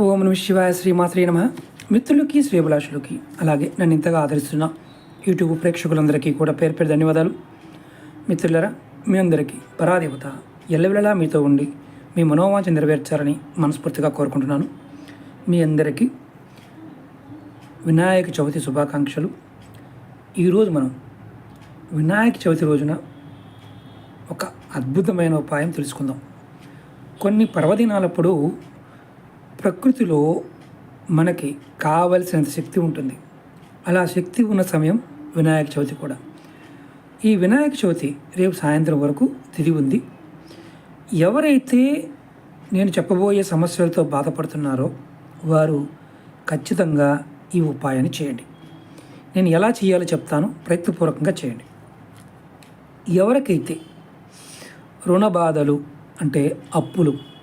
ఓం నమ శివాయ శ్రీమాత్రే నమ. మిత్రులకి శ్రీభిలాషులకి అలాగే నన్ను ఇంతగా ఆదరిస్తున్న యూట్యూబ్ ప్రేక్షకులందరికీ కూడా పేరు పేరు ధన్యవాదాలు. మిత్రులరా మీ అందరికీ పరాదేవత ఎల్లవెల్లలా మీతో ఉండి మీ మనోవాంఛ నెరవేర్చాలని మనస్ఫూర్తిగా కోరుకుంటున్నాను. మీ అందరికీ వినాయక చవితి శుభాకాంక్షలు. ఈరోజు మనం వినాయక చవితి రోజున ఒక అద్భుతమైన ఉపాయం తెలుసుకుందాం. కొన్ని పర్వదినాలప్పుడు ప్రకృతిలో మనకి కావలసినంత శక్తి ఉంటుంది. అలా శక్తి ఉన్న సమయం వినాయక చవితి కూడా. ఈ వినాయక చవితి రేపు సాయంత్రం వరకు తిరిగి ఉంది. ఎవరైతే నేను చెప్పబోయే సమస్యలతో బాధపడుతున్నారో వారు ఖచ్చితంగా ఈ ఉపాయాన్ని చేయండి. నేను ఎలా చేయాలో చెప్తాను. ప్రయత్నపూర్వకంగా చేయండి. ఎవరికైతే రుణ బాధలు అంటే అప్పులు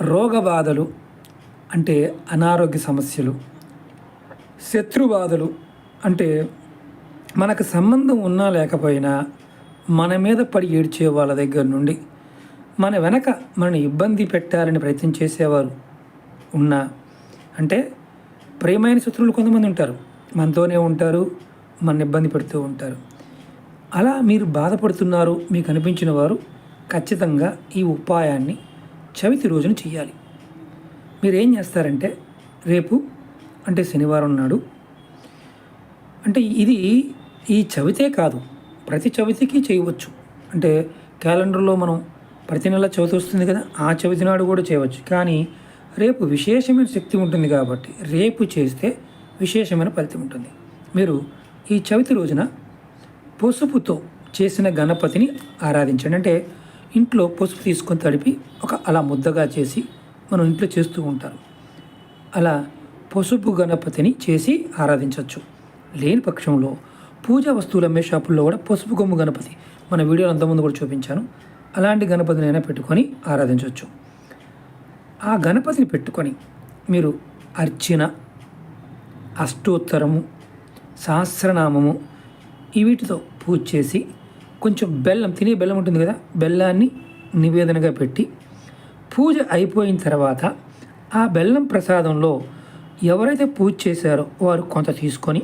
రోగబాధలు అంటే అనారోగ్య సమస్యలు శత్రుబాధలు అంటే మనకు సంబంధం ఉన్నా లేకపోయినా మన మీద పడి ఏడ్చే వాళ్ళ దగ్గర నుండి మన వెనక మనని ఇబ్బంది పెట్టాలని ప్రయత్నం చేసేవారు ఉన్నా అంటే ప్రేమైన శత్రువులు కొంతమంది ఉంటారు. మనతోనే ఉంటారు మన ఇబ్బంది పెడుతూ ఉంటారు. అలా మీరు బాధపడుతున్నారు మీకు అనిపించిన వారు ఖచ్చితంగా ఈ ఉపాయాన్ని చవితి రోజున చేయాలి మీరు ఏం చేస్తారంటే రేపు అంటే శనివారం నాడు అంటే ఇది ఈ చవితే కాదు ప్రతి చవితికి చేయవచ్చు. అంటే క్యాలెండర్లో మనం ప్రతి నెల చవితి వస్తుంది కదా ఆ చవితి నాడు కూడా చేయవచ్చు. కానీ రేపు విశేషమైన శక్తి ఉంటుంది కాబట్టి రేపు చేస్తే విశేషమైన ఫలితం ఉంటుంది. మీరు ఈ చవితి రోజున పసుపుతో చేసిన గణపతిని ఆరాధించండి. అంటే ఇంట్లో పసుపు తీసుకొని తడిపి ఒక అలా ముద్దగా చేసి మనం ఇంట్లో చేస్తూ ఉంటారు. అలా పసుపు గణపతిని చేసి ఆరాధించవచ్చు లేని పక్షంలో పూజా వస్తువులు అమ్మే షాపుల్లో కూడా పసుపు కొమ్ము గణపతి మన వీడియోలో అంతకుముందు కూడా చూపించాను. అలాంటి గణపతినైనా పెట్టుకొని ఆరాధించవచ్చు ఆ గణపతిని పెట్టుకొని మీరు అర్చన అష్టోత్తరము సహస్రనామము ఈ వీటితో పూజ చేసి కొంచెం బెల్లం తినే బెల్లం ఉంటుంది కదా బెల్లాన్ని నివేదనగా పెట్టి పూజ అయిపోయిన తర్వాత ఆ బెల్లం ప్రసాదంలో ఎవరైతే పూజ చేశారో వారు కొంత తీసుకొని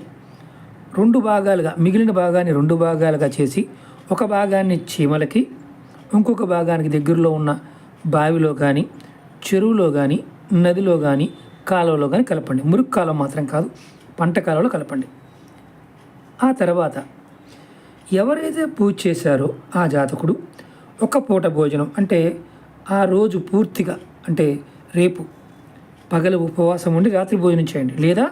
రెండు భాగాలుగా మిగిలిన భాగాన్ని రెండు భాగాలుగా చేసి ఒక భాగాన్ని చీమలకి ఇంకొక భాగానికి దగ్గరలో ఉన్న బావిలో కానీ చెరువులో కానీ నదిలో కానీ కాలువలో కానీ కలపండి. మురుగు కాలం మాత్రం కాదు పంట కాలంలో కలపండి. ఆ తర్వాత ఎవరైతే పూజ చేశారో ఆ జాతకుడు ఒక పూట భోజనం అంటే ఆ రోజు పూర్తిగా అంటే రేపు పగలు ఉపవాసం ఉండి రాత్రి భోజనం చేయండి. లేదా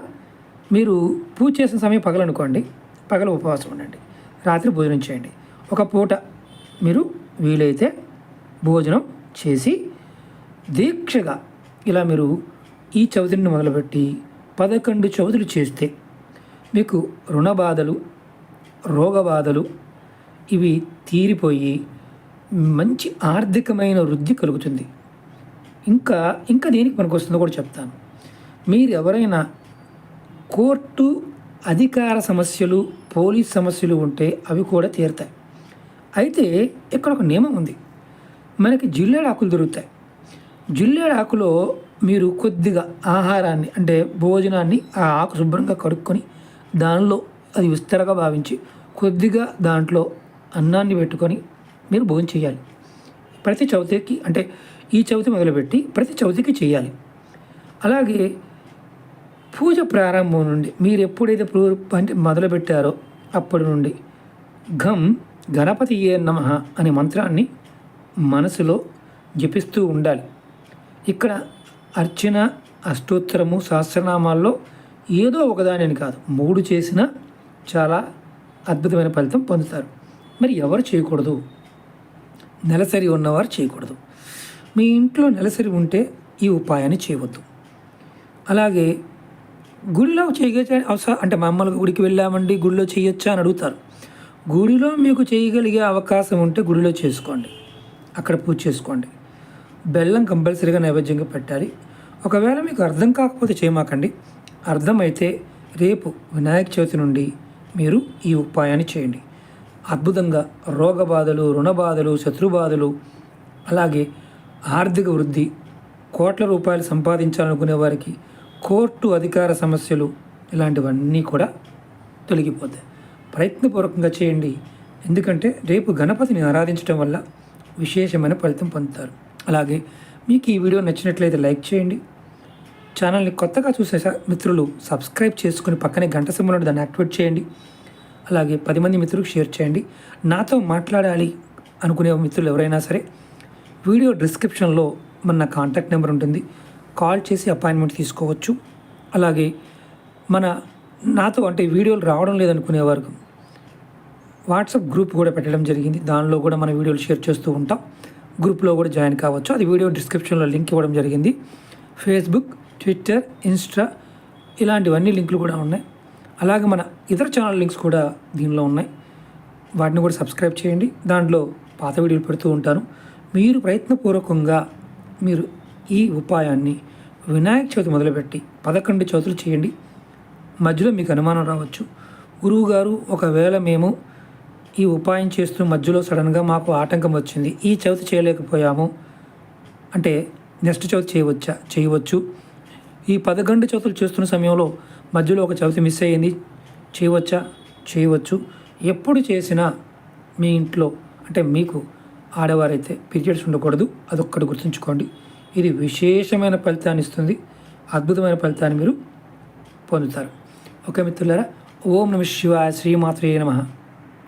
మీరు పూజ చేసిన సమయం పగలనుకోండి పగల ఉపవాసం ఉండండి రాత్రి భోజనం చేయండి. ఒక పూట మీరు వీలైతే భోజనం చేసి దీక్షగా ఇలా మీరు ఈ చవితిని మొదలుపెట్టి పదకొండు చవితులు చేస్తే మీకు రుణ బాధలు రోగబాధలు ఇవి తీరిపోయి మంచి ఆర్థికమైన వృద్ధి కలుగుతుంది. ఇంకా ఇంకా దేనికి మనకు వస్తుందో కూడా చెప్తాను. మీరు ఎవరైనా కోర్టు అధికార సమస్యలు పోలీస్ సమస్యలు ఉంటే అవి కూడా తీరుతాయి. అయితే ఇక్కడ ఒక నియమం ఉంది. మనకి జిల్లేడు ఆకులు దొరుకుతాయి. జిల్లేడు ఆకులో మీరు కొద్దిగా ఆహారాన్ని అంటే భోజనాన్ని ఆ ఆకు శుభ్రంగా కడుక్కొని దానిలో అది విస్తరగా భావించి కొద్దిగా దాంట్లో అన్నాన్ని పెట్టుకొని మీరు భోజనం చేయాలి. ప్రతి చవితికి అంటే ఈ చవితి మొదలుపెట్టి ప్రతి చవితికి చేయాలి. అలాగే పూజ ప్రారంభం నుండి మీరు ఎప్పుడైతే ప్రూ అంటే మొదలుపెట్టారో అప్పటి నుండి ఘం గణపతి ఏ నమ అనే మంత్రాన్ని మనసులో జపిస్తూ ఉండాలి. ఇక్కడ అర్చన అష్టోత్తరము సహస్రనామాల్లో ఏదో ఒకదానిని కాదు మూడు చేసినా చాలా అద్భుతమైన ఫలితం పొందుతారు. మరి ఎవరు చేయకూడదు? నెలసరి ఉన్నవారు చేయకూడదు. మీ ఇంట్లో నెలసరి ఉంటే ఈ ఉపాయాన్ని చేయవద్దు. అలాగే గుడిలో చేయగలిగే అవసరం అంటే మామూలుగా గుడికి వెళ్ళామండి గుడిలో చేయొచ్చా అని అడుగుతారు. గుడిలో మీకు చేయగలిగే అవకాశం ఉంటే గుడిలో చేసుకోండి. అక్కడ పూజ చేసుకోండి. బెల్లం కంపల్సరీగా నైవేద్యంగా పెట్టాలి. ఒకవేళ మీకు అర్థం కాకపోతే చేయమాకండి. అర్థమైతే రేపు వినాయక చవితి నుండి మీరు ఈ ఉపాయాన్ని చేయండి. అద్భుతంగా రోగ బాధలు రుణ బాధలు శత్రు బాధలు అలాగే ఆర్థిక వృద్ధి కోట్ల రూపాయలు సంపాదించాలనుకునే వారికి కోర్టు అధికార సమస్యలు ఇలాంటివన్నీ కూడా తొలగిపోతాయి. ప్రయత్నపూర్వకంగా చేయండి. ఎందుకంటే రేపు గణపతిని ఆరాధించడం వల్ల విశేషమైన ఫలితం పొందుతారు. అలాగే మీకు ఈ వీడియో నచ్చినట్లయితే లైక్ చేయండి. ఛానల్ని కొత్తగా చూసే మిత్రులు సబ్స్క్రైబ్ చేసుకుని పక్కనే గంట సింబల్ దాన్ని యాక్టివేట్ చేయండి. అలాగే పది మంది మిత్రులకు షేర్ చేయండి. నాతో మాట్లాడాలి అనుకునే మిత్రులు ఎవరైనా సరే వీడియో డిస్క్రిప్షన్లో మన కాంటాక్ట్ నెంబర్ ఉంటుంది. కాల్ చేసి అపాయింట్మెంట్ తీసుకోవచ్చు. అలాగే మన నాతో అంటే వీడియోలు రావడం లేదనుకునే వరకు వాట్సాప్ గ్రూప్ కూడా పెట్టడం జరిగింది. దానిలో కూడా మన వీడియోలు షేర్ చేస్తూ ఉంటాం. గ్రూప్లో కూడా జాయిన్ కావచ్చు. అది వీడియో డిస్క్రిప్షన్లో లింక్ ఇవ్వడం జరిగింది. ఫేస్బుక్ ట్విట్టర్ ఇన్స్టా ఇలాంటివన్నీ లింకులు కూడా ఉన్నాయి. అలాగే మన ఇతర ఛానల్ లింక్స్ కూడా దీనిలో ఉన్నాయి. వాటిని కూడా సబ్స్క్రైబ్ చేయండి. దాంట్లో పాత వీడియోలు పెడుతూ ఉంటాను. మీరు ప్రయత్నపూర్వకంగా మీరు ఈ ఉపాయాన్ని వినాయక చవితి మొదలుపెట్టి పదకొండు చవితులు చేయండి. మధ్యలో మీకు అనుమానం రావచ్చు. గురువుగారు ఒకవేళ మేము ఈ ఉపాయం చేస్తూ మధ్యలో సడన్గా మాకు ఆటంకం వచ్చింది ఈ చవితి చేయలేకపోయాము అంటే నెక్స్ట్ చవితి చేయవచ్చా? చేయవచ్చు. ఈ పదకొండు చవితులు చేస్తున్న సమయంలో మధ్యలో ఒక చవితి మిస్ అయ్యింది. చేయవచ్చా? చేయవచ్చు. ఎప్పుడు చేసినా మీ ఇంట్లో అంటే మీకు ఆడవారైతే పీరియడ్స్ ఉండకూడదు. అదొక్కటి గుర్తుంచుకోండి. ఇది విశేషమైన ఫలితాన్ని ఇస్తుంది. అద్భుతమైన ఫలితాన్ని మీరు పొందుతారు. ఓకే మిత్రులారా ఓం నమ శివాయ శ్రీమాత్రే నమః.